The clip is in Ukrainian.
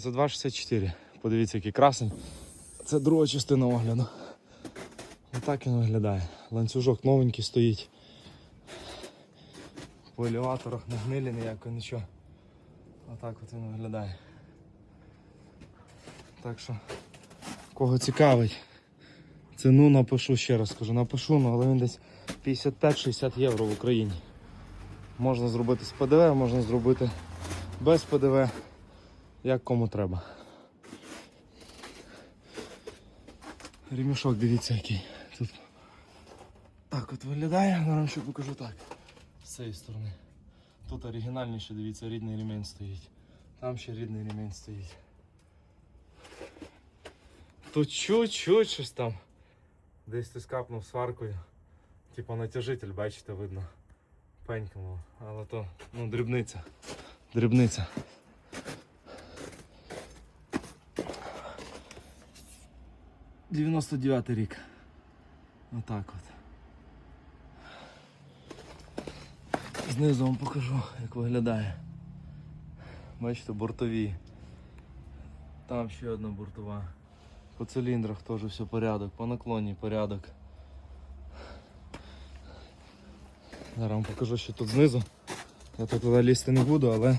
Це 2,64. Подивіться, який красень. Це друга частина огляду. Отак він виглядає. Ланцюжок новенький стоїть. По елеваторах не гнилі ніяко, нічого. Отак от він виглядає. Так що, кого цікавить, ціну напишу ще раз скажу, напишу, ну, але він десь 55-60 євро в Україні. Можна зробити з ПДВ, можна зробити без ПДВ, як кому треба. Ремішок, дивіться який. Тут так от виглядає, зараз ще покажу так. З цієї сторони. Тут оригінальніше, дивіться, рідний ремень стоїть. Там ще рідний ремень стоїть. Тут чуть-чуть щось там. Десь ти скапнув сваркою. Типа натяжитель, бачите, видно. Пенькнуло. Але то, ну, дрібниця. Дрібниця. Дев'яносто дев'ятий рік. Отак от. Знизу вам покажу, як виглядає. Бачите, бортові. Там ще одна бортова. По циліндрах теж все порядок, по наклоні порядок. Зараз вам покажу, що тут знизу. Я тут туди лізти не буду, але